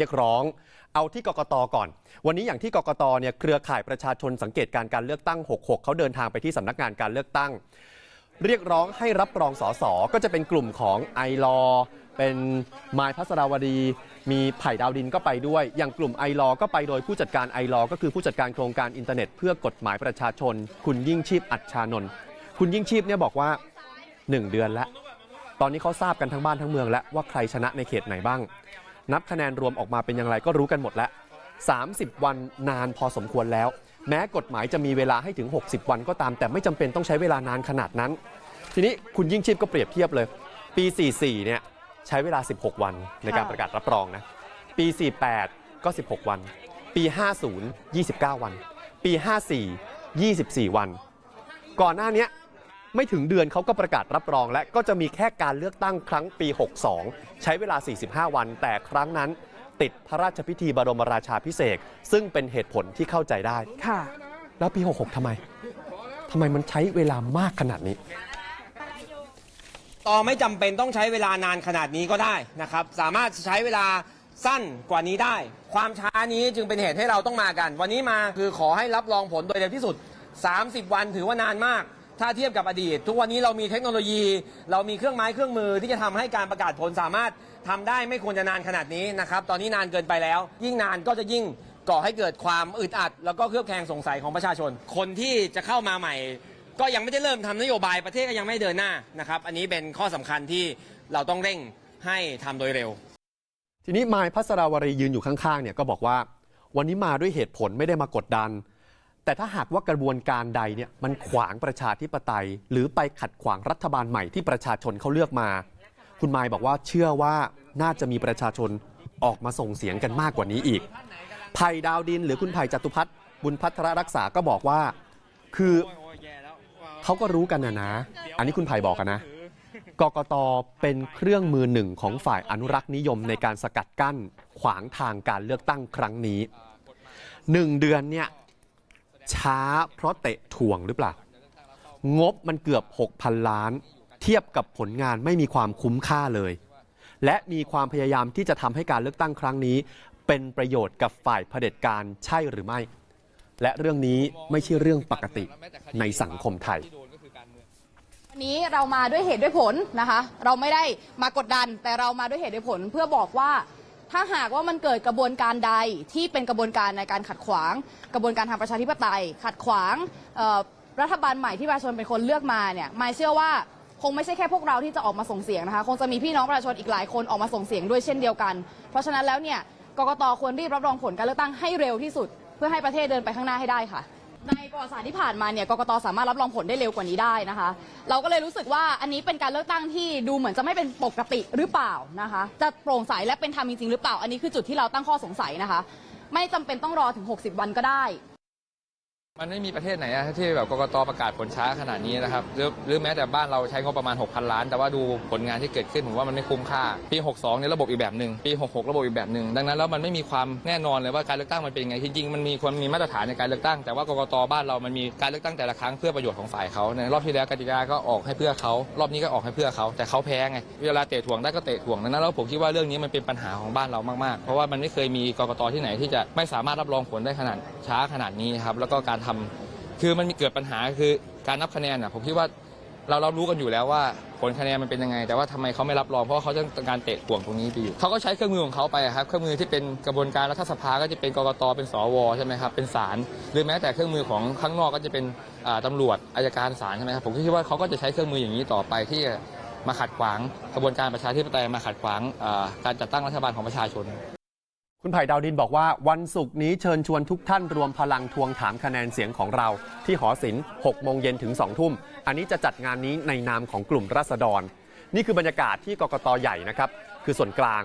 เรียกร้อง เอาที่กกตก่อน วันนี้อย่างที่กกตเนี่ยเครือข่ายประชาชนสังเกตการการเลือกตั้ง 66 เขาเดินทางไปที่สำนักงานการเลือกตั้ง เรียกร้องให้รับรองสสก็จะเป็นกลุ่มของไอรอเป็นไมายพัสราวดี มีไผ่ดาวดินก็ไปด้วย อย่างกลุ่มไอรอก็ไปโดยผู้จัดการไอรอก็คือผู้จัดการโครงการอินเทอร์เน็ตเพื่อกฎหมายประชาชน คุณยิ่งชีพอัจฉานนท์คุณยิ่งชีพเนี่ยบอกว่า 1 เดือนแล้วตอนนี้เขาทราบกันทั้งบ้านทั้งเมืองแล้วว่าใครชนะในเขตไหนบ้าง นับคะแนนรวมออกมาเป็นอย่างไรก็รู้กันหมดแล้ว 30 วันนานพอสมควรแล้ว แม้กฎหมายจะมีเวลาให้ถึง 60 วันก็ตาม แต่ไม่จำเป็นต้องใช้เวลานานขนาดนั้น ทีนี้คุณยิ่งชีพก็เปรียบเทียบเลย ปี 44 เนี่ยใช้เวลา 16 วันในการค่ะประกาศรับรองนะ ปี 48 ก็ 16 วัน ปี 50 29 วัน ปี 54 24 วัน ก่อนหน้าเนี้ย ไม่ถึงเดือนเขาก็ประกาศรับรอง และก็จะมีแค่การเลือกตั้งครั้งปี 62 ใช้เวลา 45 วัน แต่ครั้งนั้น ติดพระราชพิธีบรมราชาพิเศษกซึ่งเป็นเหตุผลที่เข้าใจได้ ค่ะ แล้วปี 66ทำไมทำไมมันใช้เวลามากขนาดนี้ ต่อไม่จำเป็นต้องใช้เวลานานขนาดนี้ก็ได้นะครับ สามารถใช้เวลาสั้นกว่านี้ได้ ความช้านี้จึงเป็นเหตุให้เราต้องมากัน วันนี้มาคือขอให้รับรองผลโดยเร็วที่สุด 30 วันถือว่านานมาก ถ้าเทียบกับอดีต ทุกวันนี้เรามีเทคโนโลยี เรามีเครื่องไม้เครื่องมือที่จะทำให้การประกาศผลสามารถทำได้ไม่ควรจะนานขนาดนี้นะครับตอนนี้นานเกินไปแล้ว ยิ่งนานก็จะยิ่งก่อให้เกิดความอึดอัด แล้วก็เครือบแคลงสงสัยของประชาชน คนที่จะเข้ามาใหม่ ก็ยังไม่ได้เริ่มทำนโยบายประเทศก็ยังไม่เดินหน้านะครับอันนี้เป็นข้อสำคัญที่เราต้องเร่งให้ทำโดยเร็ว ทีนี้มายพัสราวรียืนอยู่ข้างๆเนี่ยก็บอกว่า วันนี้มาด้วยเหตุผลไม่ได้มากดดัน แต่ถ้าหากว่ากระบวนการใดเนี่ยมันขวางประชาธิปไตย หรือไปขัดขวางรัฐบาลใหม่ที่ประชาชนเขาเลือกมา คุณมายบอกว่าเชื่อว่าน่าจะมีประชาชนออกมาส่งเสียงกันมากกว่านี้อีกไผ่ดาวดินหรือคุณไผ่จตุพัฒน์บุญพัทรรักษาก็บอกว่า คือเขาก็รู้กันนะนะ อันนี้คุณไผ่บอกกันนะกกตเป็นเครื่องมือหนึ่งของฝ่ายอนุรักษ์นิยมในการสกัดกั้นขวางทางการเลือกตั้งครั้งนี้หนึ่งเดือนเนี่ย ช้าเพราะเตะถ่วงหรือเปล่า งบมันเกือบ 6,000 ล้าน เทียบกับผลงานไม่มีความคุ้มค่าเลย และมีความพยายามที่จะทำให้การเลือกตั้งครั้งนี้ เป็นประโยชน์กับฝ่ายเผด็จการใช่หรือไม่ และเรื่องนี้ไม่ใช่เรื่องปกติในสังคมไทยวันนี้เรามาด้วยเหตุด้วยผลนะคะ เราไม่ได้มากดดัน แต่เรามาด้วยเหตุด้วยผลเพื่อบอกว่า ถ้าหากว่ามันเกิดกระบวนการใดที่เป็นกระบวนการในการขัดขวาง กระบวนการทางประชาธิปไตย ขัดขวางรัฐบาลใหม่ที่ประชาชนเป็นคนเลือกมาเนี่ยไม่เชื่อว่าคงไม่ใช่แค่พวกเราที่จะออกมาส่งเสียงนะคะ คงจะมีพี่น้องประชาชนอีกหลายคนออกมาส่งเสียงด้วยเช่นเดียวกัน เพราะฉะนั้นแล้วเนี่ยกกตควรรีบรับรองผลการเลือกตั้งให้เร็วที่สุด เพื่อให้ประเทศเดินไปข้างหน้าให้ได้ค่ะ ในประวัติศาสตร์ที่ผ่านมาเนี่ยกกตสามารถรับรองผลได้เร็วกว่านี้ได้นะคะ เราก็เลยรู้สึกว่าอันนี้เป็นการเลือกตั้งที่ดูเหมือนจะไม่เป็นปกติหรือเปล่านะคะ จะโปร่งใสและเป็นธรรมจริงๆหรือเปล่า อันนี้คือจุดที่เราตั้งข้อสงสัยนะคะ ไม่จำเป็นต้องรอถึง 60 วันก็ได้ มันไม่มีประเทศไหนนะที่แบบกกตประกาศผลช้าขนาดนี้นะครับหรือหรือแม้แต่บ้านเราใช้งบประมาณ 6,000 ล้าน แต่ว่าดูผลงานที่เกิดขึ้นผมว่ามันไม่คุ้มค่า ปี 62เนี่ยระบบอีกแบบหนึ่งปี 66 ระบบอีกแบบหนึ่งดังนั้นแล้วมันไม่มีความแน่นอนเลยว่าการเลือกตั้งมันเป็นยังไงจริงๆมันมีความมีมาตรฐานในการเลือกตั้งแต่ว่ากกตบ้านเรามันมีการเลือกตั้งแต่ละครั้งเพื่อประโยชน์ของฝ่ายเขาในรอบที่แล้วกติกาก็ออกให้เพื่อเขารอบนี้ก็ออกให้เพื่อเขาแต่เขาแพ้ไงเวลาเตะถ่วงได้ก็เตะถ่วงดังนั้นแล้วผมคิดว่าเรื่องนี้มันเป็นปัญหาของบ้านเรามากๆ เพราะว่ามันไม่เคยมีกกตที่ไหนที่จะไม่สามารถรับรองผลได้ขนาดช้าขนาดนี้ครับแล้วก็การทำคือมันมีเกิดปัญหาคือการนับคะแนนอะผมคิดว่าเราเรารู้กันอยู่แล้วว่าผลคะแนนมันเป็นยังไง แต่ว่าทำไมเขาไม่รับรองเพราะว่าเขาต้องการเตะถ่วงตรงนี้ไปอยู่เขาก็ใช้เครื่องมือของเขาไปครับเครื่องมือที่เป็นกระบวนการรัฐสภาก็จะเป็นกรกตเป็นสวใช่ไหมครับเป็นศาลหรือแม้แต่เครื่องมือของข้างนอกก็จะเป็นอ่าตำรวจอายการศาลใช่ไหมครับผมคิดว่าเขาก็จะใช้เครื่องมืออย่างนี้ต่อไปที่มาขัดขวางกระบวนการประชาธิปไตยมาขัดขวางการจัดตั้งรัฐบาลของประชาชน คุณไผ่ดาวดินบอกว่าวันศุกร์นี้เชิญชวนทุกท่านรวมพลังทวงถามคะแนนเสียงของเรา ที่หอศิลป์6โมงเย็นถึง 2 ทุ่ม อันนี้จะจัดงานนี้ในนามของกลุ่มราษฎร นี่คือบรรยากาศที่กกตใหญ่นะครับ คือส่วนกลาง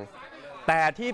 แต่ที่